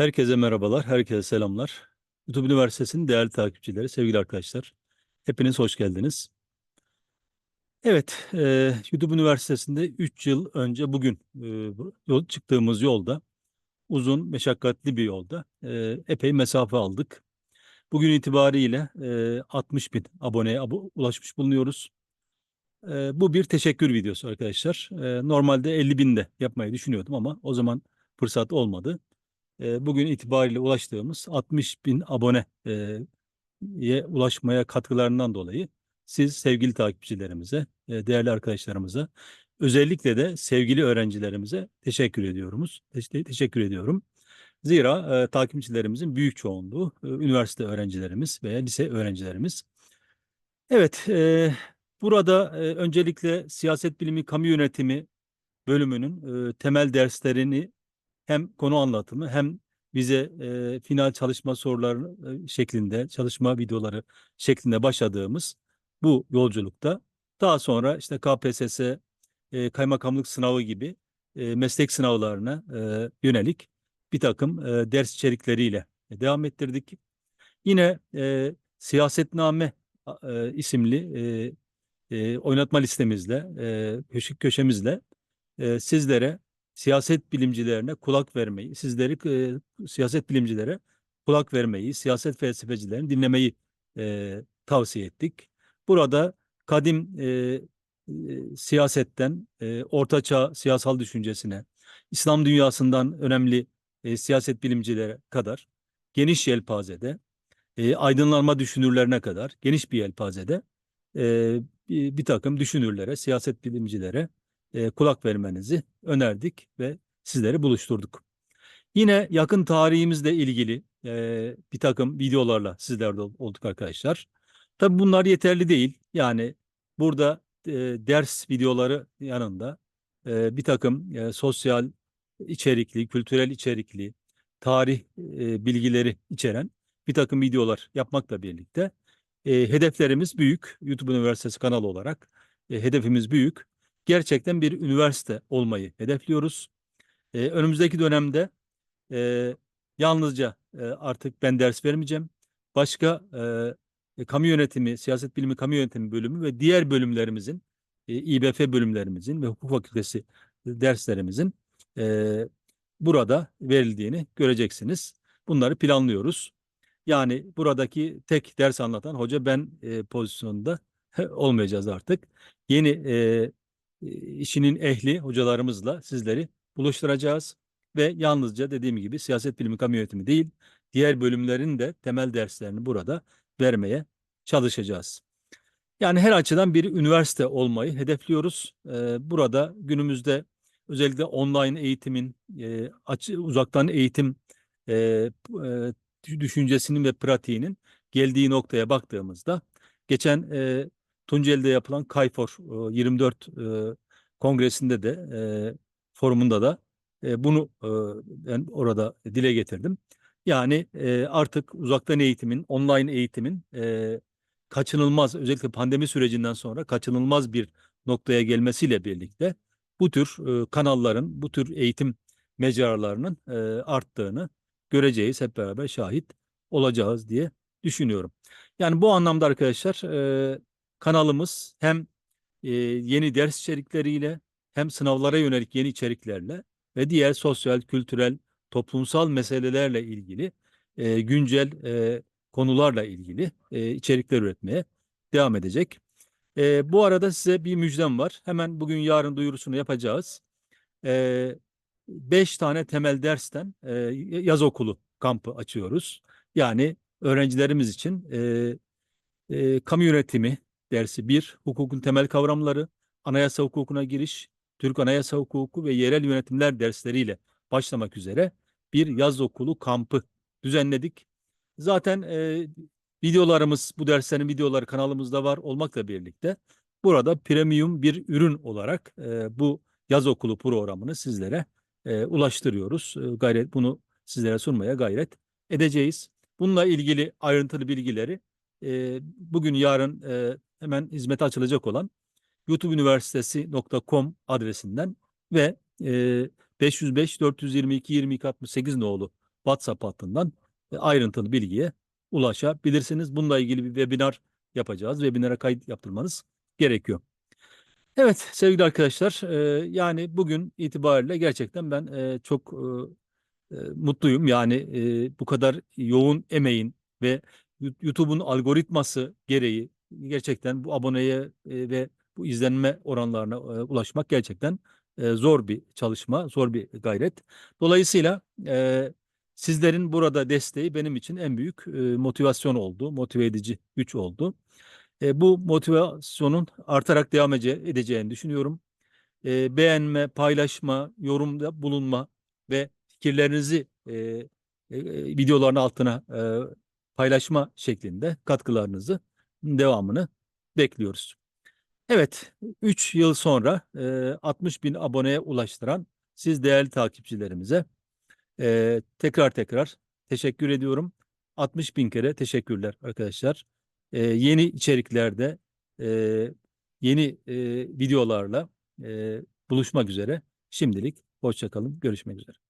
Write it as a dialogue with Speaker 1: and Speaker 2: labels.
Speaker 1: Herkese merhabalar, herkese selamlar. YouTube Üniversitesi'nin değerli takipçileri, sevgili arkadaşlar. Hepiniz hoş geldiniz. Evet, e, YouTube Üniversitesi'nde 3 yıl önce bugün e, yol, çıktığımız yolda, uzun, meşakkatli bir yolda e, epey mesafe aldık. Bugün itibariyle e, 60 bin aboneye abo- ulaşmış bulunuyoruz. E, bu bir teşekkür videosu arkadaşlar. E, normalde 50 bin de yapmayı düşünüyordum ama o zaman fırsat olmadı. E, bugün itibariyle ulaştığımız 60 bin aboneye ulaşmaya katkılarından dolayı siz sevgili takipçilerimize, e, değerli arkadaşlarımıza, özellikle de sevgili öğrencilerimize teşekkür ediyoruz. Teş- teşekkür ediyorum. Zira e, takipçilerimizin büyük çoğunluğu e, üniversite öğrencilerimiz veya lise öğrencilerimiz. Evet, e, burada e, öncelikle siyaset bilimi, kamu yönetimi bölümünün e, temel derslerini hem konu anlatımı hem bize e, final çalışma soruları e, şeklinde, çalışma videoları şeklinde başladığımız bu yolculukta daha sonra işte KPSS, e, kaymakamlık sınavı gibi e, meslek sınavlarına e, yönelik bir takım e, ders içerikleriyle devam ettirdik. Yine e, siyasetname e, isimli e, e, oynatma listemizle, e, köşe köşemizle e, sizlere siyaset bilimcilerine kulak vermeyi, sizleri e, siyaset bilimcilere kulak vermeyi, siyaset felsefecilerini dinlemeyi e, tavsiye ettik. Burada kadim e, e, siyasetten e, ortaçağ siyasal düşüncesine, İslam dünyasından önemli e, siyaset bilimcilere kadar geniş yelpazede, e, aydınlanma düşünürlerine kadar geniş bir yelpazede e, bir, takım düşünürlere, siyaset bilimcilere e, kulak vermenizi önerdik ve sizleri buluşturduk. Yine yakın tarihimizle ilgili e, bir takım videolarla sizlerde ol- olduk arkadaşlar. Tabii bunlar yeterli değil. Yani burada e, ders videoları yanında e, bir takım e, sosyal içerikli, kültürel içerikli, tarih e, bilgileri içeren bir takım videolar yapmakla birlikte e, hedeflerimiz büyük. YouTube Üniversitesi kanalı olarak e, hedefimiz büyük. Gerçekten bir üniversite olmayı hedefliyoruz. E, önümüzdeki dönemde e, yalnızca e, artık ben ders vermeyeceğim. Başka e, kamu yönetimi, siyaset bilimi kamu yönetimi bölümü ve diğer bölümlerimizin, e, İBF bölümlerimizin ve hukuk fakültesi derslerimizin e, burada verildiğini göreceksiniz. Bunları planlıyoruz. Yani buradaki tek ders anlatan hoca ben e, pozisyonunda olmayacağız artık. Yeni e, e, işinin ehli hocalarımızla sizleri buluşturacağız ve yalnızca dediğim gibi siyaset bilimi kamu yönetimi değil, diğer bölümlerin de temel derslerini burada vermeye çalışacağız. Yani her açıdan bir üniversite olmayı hedefliyoruz. Burada günümüzde özellikle online eğitimin, uzaktan eğitim düşüncesinin ve pratiğinin geldiği noktaya baktığımızda geçen Tunceli'de yapılan KAYFOR e, 24 e, kongresinde de e, forumunda da e, bunu e, ben orada dile getirdim. Yani e, artık uzaktan eğitimin, online eğitimin e, kaçınılmaz, özellikle pandemi sürecinden sonra kaçınılmaz bir noktaya gelmesiyle birlikte bu tür e, kanalların, bu tür eğitim mecralarının e, arttığını göreceğiz, hep beraber şahit olacağız diye düşünüyorum. Yani bu anlamda arkadaşlar e, kanalımız hem e, yeni ders içerikleriyle hem sınavlara yönelik yeni içeriklerle ve diğer sosyal, kültürel, toplumsal meselelerle ilgili e, güncel e, konularla ilgili e, içerikler üretmeye devam edecek. E, bu arada size bir müjdem var. Hemen bugün yarın duyurusunu yapacağız. E, beş tane temel dersten e, yaz okulu kampı açıyoruz. Yani öğrencilerimiz için e, e, kamu yönetimi dersi 1, hukukun temel kavramları, anayasa hukukuna giriş, Türk Anayasa Hukuku ve yerel yönetimler dersleriyle başlamak üzere bir yaz okulu kampı düzenledik. Zaten e, videolarımız, bu derslerin videoları kanalımızda var olmakla birlikte burada premium bir ürün olarak e, bu yaz okulu programını sizlere e, ulaştırıyoruz. E, gayret bunu sizlere sunmaya gayret edeceğiz. Bununla ilgili ayrıntılı bilgileri e, bugün yarın e, hemen hizmete açılacak olan youtubeuniversitesi.com adresinden ve e, 505 422 22 68 nolu WhatsApp hattından e, ayrıntılı bilgiye ulaşabilirsiniz. Bununla ilgili bir webinar yapacağız. Webinara kayıt yaptırmanız gerekiyor. Evet sevgili arkadaşlar e, yani bugün itibariyle gerçekten ben e, çok e, e, mutluyum. Yani e, bu kadar yoğun emeğin ve YouTube'un algoritması gereği gerçekten bu aboneye e, ve bu izlenme oranlarına e, ulaşmak gerçekten e, zor bir çalışma, zor bir gayret. Dolayısıyla sizlerin burada desteği benim için en büyük motivasyon oldu, motive edici güç oldu. Bu motivasyonun artarak devam ece- edeceğini düşünüyorum. Beğenme, paylaşma, yorumda bulunma ve fikirlerinizi videoların altına paylaşma şeklinde katkılarınızı devamını bekliyoruz. Evet, 3 yıl sonra e, 60 bin aboneye ulaştıran siz değerli takipçilerimize e, tekrar tekrar teşekkür ediyorum. 60 bin kere teşekkürler arkadaşlar. E, yeni içeriklerde, e, yeni e, videolarla e, buluşmak üzere. Şimdilik hoşça kalın, görüşmek üzere.